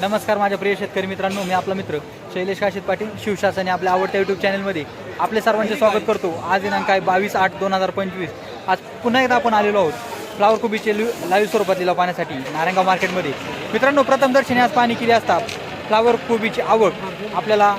नमस्कार माझ्या प्रिय शेतकरी मित्रांनो मी आपला मित्र शैलेश काशित पाटील शिवशासने आपल्या आवडत्या यूट्यूब चॅनलमध्ये आपले सर्वांचे स्वागत करतो. आज दिनांक आहे बावीस आठ दोन हजार पंचवीस. आज पुन्हा एकदा आपण आलेलो आहोत फ्लावर कोबीचे लाईव्ह स्वरूपात लिलाव पाहण्यासाठी नारायणगाव मार्केटमध्ये मित्रांनो प्रथम दर्शनी आज पाणी केली असता फ्लावर कोबीची आवक आपल्याला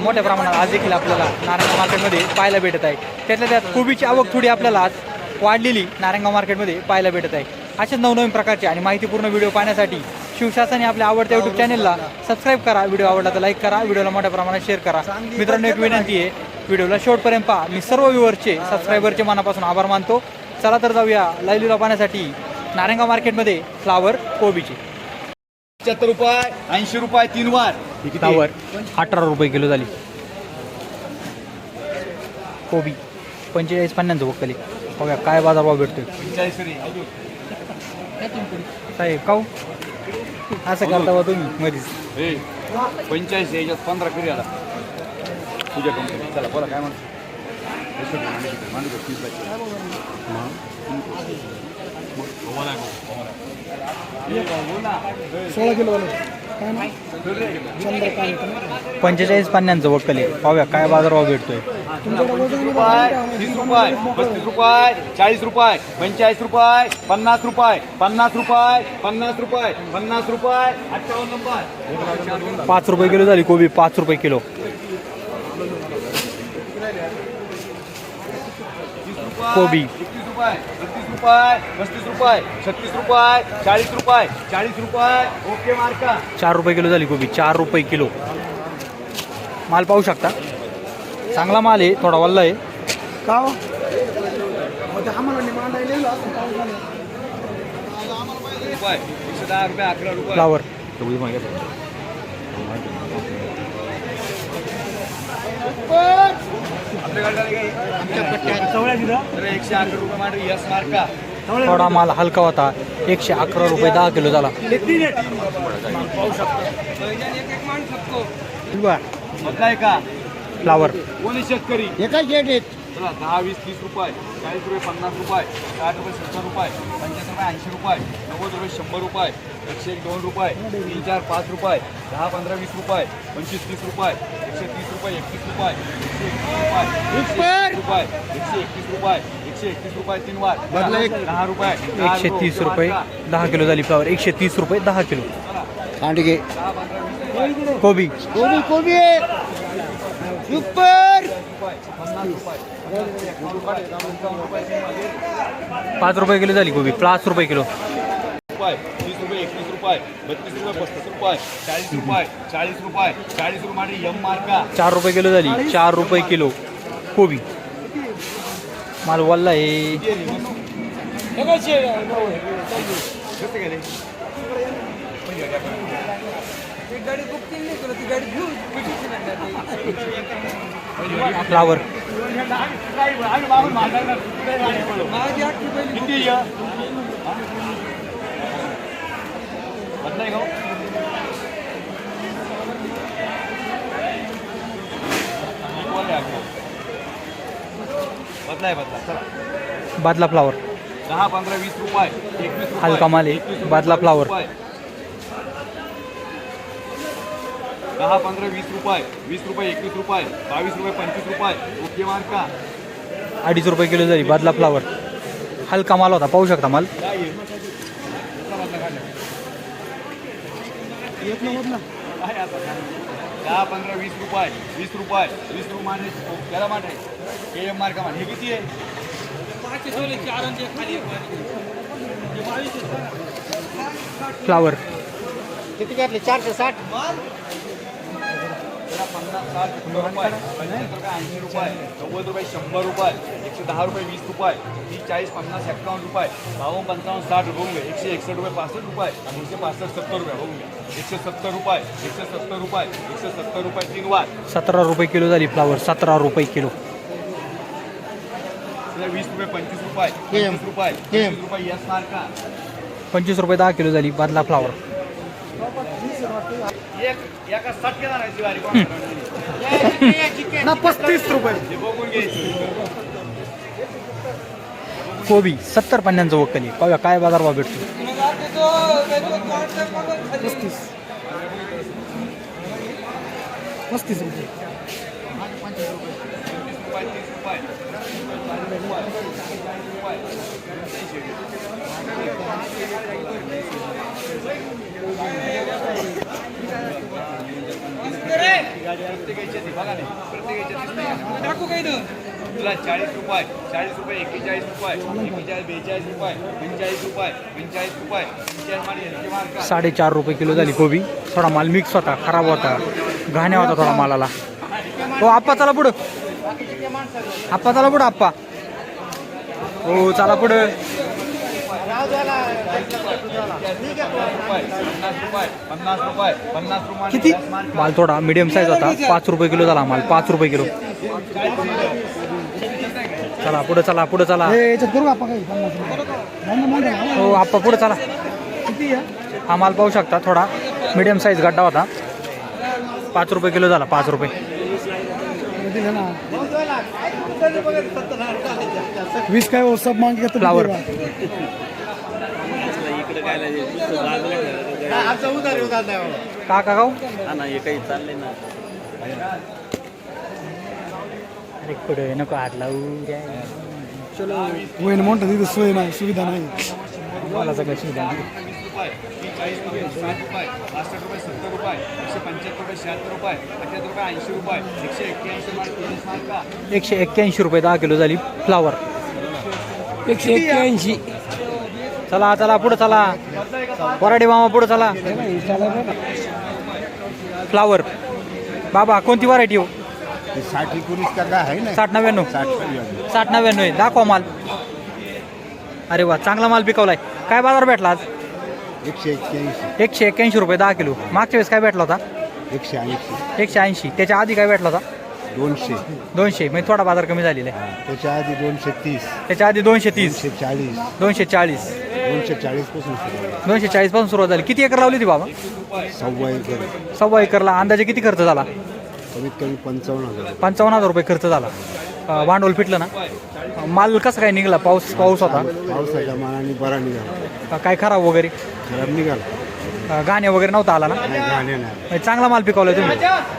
मोठ्या प्रमाणात आज देखील आपल्याला नारायणगाव मार्केटमध्ये पाहायला भेटत आहे. त्यातल्या त्यात कोबीची आवक थोडी आपल्याला आज वाढलेली नारायणगाव मार्केटमध्ये पाहायला भेटत आहे. असेच नवनवीन प्रकारचे आणि माहितीपूर्ण व्हिडिओ पाहण्यासाठी शिवशासने आपल्या आवडत्या यूट्यूब चॅनलला सबस्क्राईब करा. व्हिडिओ आवडला तर लाईक करा. व्हिडिओला मोठ्या प्रमाणात शेअर करा. मित्रांनो एक विनंती आहे व्हिडिओला शेवटपर्यंत पहा. मी सर्व व्ह्युअरचे सबस्क्रायबरचे मनापासून आभार मानतो. चला तर जाऊया लाईव्ह लिलाव पाहण्यासाठी नारायणगाव मार्केटमध्ये फ्लावर कोबीचे. पंच्याहत्तर रुपये ऐंशी रुपये तीन वार? फ्लावर अठरा रुपये किलो झाली. कोबी पंचेचाळीस पन्नासचं वक्कली बघा काय बाजारभाव भेटतोय. साहेब काऊ असं करता बा तुम्ही मधीच. हे, पंचेचाळीस याच्यात पंधरा करी आला. तुझ्या कंपनी चला बोला काय म्हणतो? मांडे आहे, आहे. पंचेचाळीस पन्नासचं वक्कली पाहूया काय बाजारभाव भेटतोय? रुपये तीस रुपये पस्तीस रुपये चाळीस रुपये पंचेचाळीस रुपये पन्नास रुपये पन्नास रुपये पन्नास रुपये पन्नास रुपये अठ्ठावन्न नंबर. पाच रुपये किलो झाली कोबी पाच रुपये किलो. कोबी. एकतीस रुपये रुपये पस्तीस रुपये छत्तीस रुपये चाळीस रुपये चाळीस रुपये ओके मार्का. चार रुपये किलो झाली कोबी चार रुपये किलो. माल पाहू शकता. चांगला माल आहे थोडा वल्ला आहे. रुपये फ्लावर आपल्याकडे तर एकशे अकरा रुपये मांडवी यस मार्का थोडा माल हलका होता. एकशे अकरा रुपये दहा किलो झाला. फ्लावर कोणी शेतकरी? एका जेट आहेत चला दहा वीस तीस रुपये चाळीस रुपये पन्नास रुपये साठ रुपये सत्तर रुपये पंच्याहत्तर रुपये ऐंशी रुपये नव्वद रुपये शंभर रुपये. एकशे एक दोन रुपये तीन चार पाच रुपये दहा पंधरा वीस रुपये पंचवीस तीस रुपये एकशे तीस रुपये एकतीस रुपये एकशे एकतीस रुपये एकशे एकतीस रुपये एकशे एकतीस रुपये तीन वार बदला एक. दहा रुपये एकशे तीस रुपये. दहा किलो झाली फ्लावर एकशे तीस रुपये दहा किलो. रुपये कोबी. कोबी कोबी सुपर. पाच रुपये किलो झाली कोबी पाच रुपये किलो. रुपये बत्तीस रुपये पस्तीस रुपये चाळीस रुपये चाळीस रुपये चाळीस रुपये यम मार्का चार रुपये किलो झाली चार रुपये किलो कोबी माल वल्ला आहे फ्लावर का हो? बदलाय बदला चला. बादला फ्लावर दहा पंधरा वीस रुपये. एकवीस हलका माल आहे. बादला फ्लावर. दहा पंधरा वीस रुपये. वीस रुपये एकवीस रुपये. बावीस रुपये पंचवीस रुपये. ओके मार्का. अडीच रुपये किलो झाली बादला फ्लावर हलका माल होता पाहू शकता माल काय आहे? दुसरा बदला काढला. काय आता. काय? दहा पंधरा वीस रुपये. वीस रुपये. वीस रुपये माने त्याला माने. के एम मार्का मान. हे किती आहे? फ्लावर किती घातले? चारशे साठ? पन्नास साठ रुपये पंच्याहत्तर रुपये ऐंशी रुपये नव्वद रुपये शंभर रुपये एकशे दहा रुपये वीस रुपये तीस चाळीस पन्नास एक्कावन्न रुपये बावन्न पंचावन्न साठ घ्या एकशे एकसष्ट रुपये पासष्ट रुपये एकशे पासष्ट सत्तर रुपये बघून एकशे सत्तर रुपये एकशे सत्तर रुपये एकशे सत्तर रुपये तीन वार. सतरा रुपये किलो झाली फ्लावर सतरा रुपये किलो. वीस रुपये पंचवीस रुपये रुपये रुपये पंचवीस रुपये दहा किलो झाली बादला फ्लावर. ना पस्तीस रुपये. कोबी सत्तर पन्नासचं वक्कली पाहूया काय बाजारभाव भेटतो. पस्तीस. रुपये. पंचवीस रुपये तीस रुपये चाळीस रुपये चाळीस रुपये प्रत्येकाच्या बघा नाही प्रत्येकाच्या तुला चाळीस रुपये चाळीस रुपये एक्केचाळीस रुपये एक्केचाळीस बेचाळीस रुपये पंचेचाळीस रुपये पंचेचाळीस रुपये पंचेचाळीस माल साडेचार रुपये किलो झाली कोबी. थोडा माल मिक्स होता खराब होता. घाण्या होता थोडा मालाला. हो आप्पा चला पुढं. आप्पा चला पुढं आप्पा. हो चला पुढं. किती? माल थोडा मिडियम साईज होता. पाच रुपये किलो झाला माल पाच रुपये किलो. चला पुढं चला पुढं चला. हो आप्पा पुढं चला. हा माल पाहू शकता थोडा. मिडियम साईज गड्डा होता. पाच रुपये किलो झाला पाच रुपये. दिलं ना वीस काय सब मांग घेतो Flower. का का गाव अरे पुढे नको हात लावू द्या. होईन म्हणतात तिथं सोय नाही सुविधा नाही मला सगळं सुविधा आहे. रुपये तीस चाळीस रुपये साठ रुपये पासष्ट रुपये सत्तर रुपये एकशे पंच्याहत्तर रुपये शहात्तर रुपये अठ्याहत्तर रुपये ऐंशी रुपये एकशे एक्क्याऐंशी तीस माल का एकशे एक्क्याऐंशी रुपये दहा किलो झाली फ्लावर. एकशे एक्क्याऐंशी. चला चला पुढं चला. वराडे मामा पुढं चला. फ्लावर. बाबा कोणती व्हरायटी हो? साठ एकोणीस का काय आहे ना? साठ नव्याण्णव. साठ साठ नव्याण्णव आहे. दाखवा माल. अरे वा चांगला माल पिकवलाय. काय बाजार भेटला आज? एकशे एक्क्याऐंशी. एकशे एक्क्याऐंशी रुपये दहा किलो. मागच्या वेळेस काय भेटला होता? एकशे ऐंशी. एकशे ऐंशी. त्याच्या आधी काय भेटला होता? दोनशे. दोनशे. म्हणजे थोडा बाजार कमी झालेला आहे. त्याच्या आधी दोनशे तीस. त्याच्या आधी दोनशे तीस. दोनशे चाळीस. दोनशे चाळीस. दोनशे चाळीसपासून सुरू आहे. दोनशे चाळीसपासून सुरुवात झाली. किती एकर लावली होती बाबा? सव्वा एकर. सव्वा एकरला. अंदाजे किती खर्च झाला? कमीत कमी पंचावन्न हजार पंचावन्न हजार रुपये खर्च झाला. अं, भांडवल फिटलं ना? माल कसं काय निघाला? पाऊस पाऊस होता. पावसाच्या मानाने बरा निघाला. अं, काय खराब वगैरे? खराब निघाला. अं, गाणे वगैरे नव्हता आला ना? नाही घाणे नाही. म्हणजे चांगला माल पिकवलाय तुम्ही.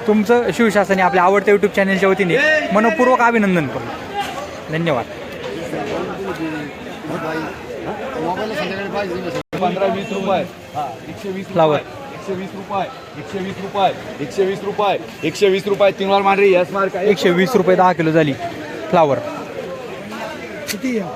तुमचं शिवशासनी आपल्या आवडत्या युट्यूब चॅनलच्या वतीने मनपूर्वक अभिनंदन. करतो धन्यवाद मोबाईल संध्याकाळी पाहिजे पंधरा वीस रुपये. एकशे वीस रुपये एकशे वीस रुपये एकशे वीस रुपये एकशे वीस रुपये तीन वार मान रही यस मार का एकशे वीस रुपये दहा किलो झाली. फ्लावर किती आहे?